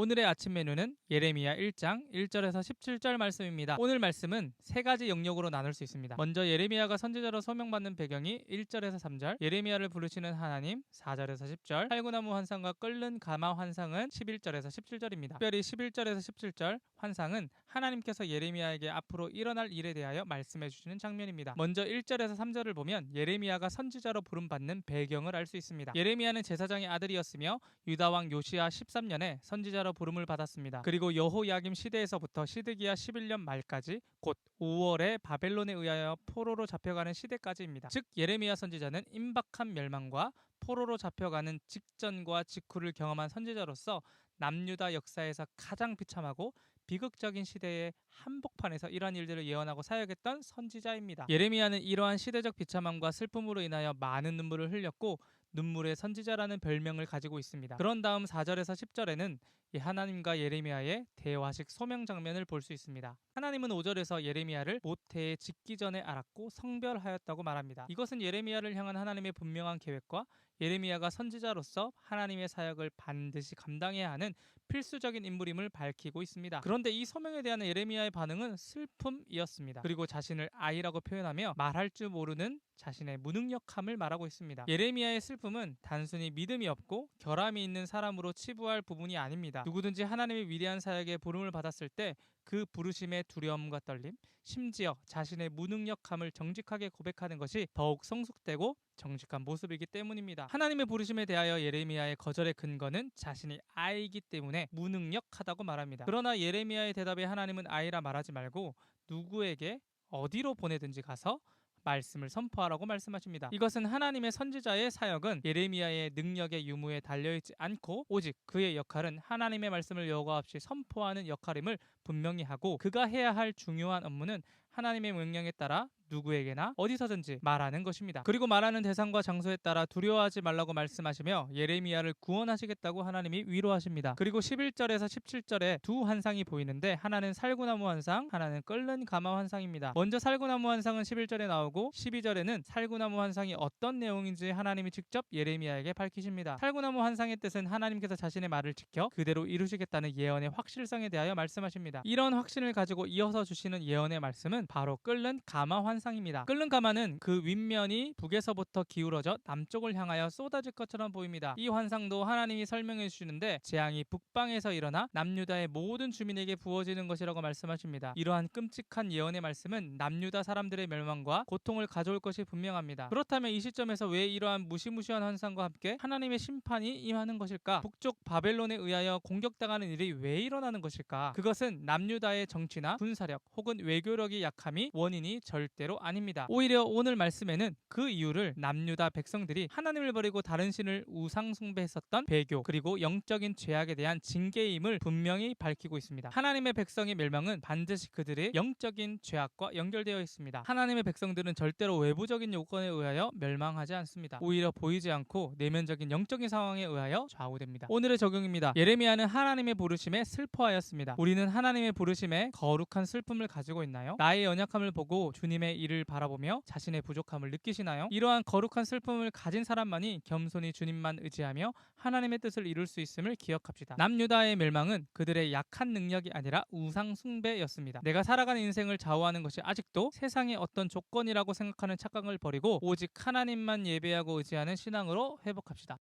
오늘의 아침 메뉴는 예레미야 1장 1절에서 17절 말씀입니다. 오늘 말씀은 세 가지 영역으로 나눌 수 있습니다. 먼저 예레미야가 선지자로 소명받는 배경이 1절에서 3절, 예레미야를 부르시는 하나님 4절에서 10절, 살구나무 환상과 끓는 가마 환상은 11절에서 17절입니다. 특별히 11절에서 17절 환상은 하나님께서 예레미야에게 앞으로 일어날 일에 대하여 말씀해 주시는 장면입니다. 먼저 1절에서 3절을 보면 예레미야가 선지자로 부름받는 배경을 알 수 있습니다. 예레미야는 제사장의 아들이었으며 유다 왕 요시아 13년에 선지자로 부름을 받았습니다. 그리고 여호야김 시대에서부터 시드기야 11년 말까지 곧 5월에 바벨론에 의하여 포로로 잡혀가는 시대까지입니다. 즉 예레미야 선지자는 임박한 멸망과 포로로 잡혀가는 직전과 직후를 경험한 선지자로서 남유다 역사에서 가장 비참하고 비극적인 시대의 한복판에서 이러한 일들을 예언하고 사역했던 선지자입니다. 예레미야는 이러한 시대적 비참함과 슬픔으로 인하여 많은 눈물을 흘렸고 눈물의 선지자라는 별명을 가지고 있습니다. 그런 다음 4절에서 10절에는 하나님과 예레미야의 대화식 소명 장면을 볼 수 있습니다. 하나님은 5절에서 예레미야를 모태에 짓기 전에 알았고 성별하였다고 말합니다. 이것은 예레미야를 향한 하나님의 분명한 계획과 예레미야가 선지자로서 하나님의 사역을 반드시 감당해야 하는 필수적인 인물임을 밝히고 있습니다. 그런데 이 소명에 대한 예레미야의 반응은 슬픔이었습니다. 그리고 자신을 아이라고 표현하며 말할 줄 모르는 자신의 무능력함을 말하고 있습니다. 예레미야의 슬픔은 단순히 믿음이 없고 결함이 있는 사람으로 치부할 부분이 아닙니다. 누구든지 하나님의 위대한 사역에 부름을 받았을 때 그 부르심의 두려움과 떨림, 심지어 자신의 무능력함을 정직하게 고백하는 것이 더욱 성숙되고 정직한 모습이기 때문입니다. 하나님의 부르심에 대하여 예레미야의 거절의 근거는 자신이 아이기 때문에 무능력하다고 말합니다. 그러나 예레미야의 대답에 하나님은 아이라 말하지 말고 누구에게 어디로 보내든지 가서 말씀을 선포하라고 말씀하십니다. 이것은 하나님의 선지자의 사역은 예레미야의 능력의 유무에 달려있지 않고 오직 그의 역할은 하나님의 말씀을 여과 없이 선포하는 역할임을 분명히 하고 그가 해야 할 중요한 업무는 하나님의 명령에 따라 누구에게나 어디서든지 말하는 것입니다. 그리고 말하는 대상과 장소에 따라 두려워하지 말라고 말씀하시며 예레미야를 구원하시겠다고 하나님이 위로하십니다. 그리고 11절에서 17절에 두 환상이 보이는데 하나는 살구나무 환상, 하나는 끓는 가마 환상입니다. 먼저 살구나무 환상은 11절에 나오고 12절에는 살구나무 환상이 어떤 내용인지 하나님이 직접 예레미야에게 밝히십니다. 살구나무 환상의 뜻은 하나님께서 자신의 말을 지켜 그대로 이루시겠다는 예언의 확실성에 대하여 말씀하십니다. 이런 확신을 가지고 이어서 주시는 예언의 말씀은 바로 끓는 가마 환상 환상입니다. 끓는 가마는 그 윗면이 북에서부터 기울어져 남쪽을 향하여 쏟아질 것처럼 보입니다. 이 환상도 하나님이 설명해 주시는데 재앙이 북방에서 일어나 남유다의 모든 주민에게 부어지는 것이라고 말씀하십니다. 이러한 끔찍한 예언의 말씀은 남유다 사람들의 멸망과 고통을 가져올 것이 분명합니다. 그렇다면 이 시점에서 왜 이러한 무시무시한 환상과 함께 하나님의 심판이 임하는 것일까? 북쪽 바벨론에 의하여 공격당하는 일이 왜 일어나는 것일까? 그것은 남유다의 정치나 군사력 혹은 외교력이 약함이 원인이 절대로 절대로 아닙니다. 오히려 오늘 말씀에는 그 이유를 남유다 백성들이 하나님을 버리고 다른 신을 우상 숭배했었던 배교 그리고 영적인 죄악에 대한 징계임을 분명히 밝히고 있습니다. 하나님의 백성의 멸망은 반드시 그들의 영적인 죄악과 연결되어 있습니다. 하나님의 백성들은 절대로 외부적인 요건에 의하여 멸망하지 않습니다. 오히려 보이지 않고 내면적인 영적인 상황에 의하여 좌우됩니다. 오늘의 적용입니다. 예레미야는 하나님의 부르심에 슬퍼하였습니다. 우리는 하나님의 부르심에 거룩한 슬픔을 가지고 있나요? 나의 연약함을 보고 주님의 일을 바라보며 자신의 부족함을 느끼시나요? 이러한 거룩한 슬픔을 가진 사람만이 겸손히 주님만 의지하며 하나님의 뜻을 이룰 수 있음을 기억합시다. 남유다의 멸망은 그들의 약한 능력이 아니라 우상 숭배였습니다. 내가 살아가는 인생을 좌우하는 것이 아직도 세상의 어떤 조건이라고 생각하는 착각을 버리고 오직 하나님만 예배하고 의지하는 신앙으로 회복합시다.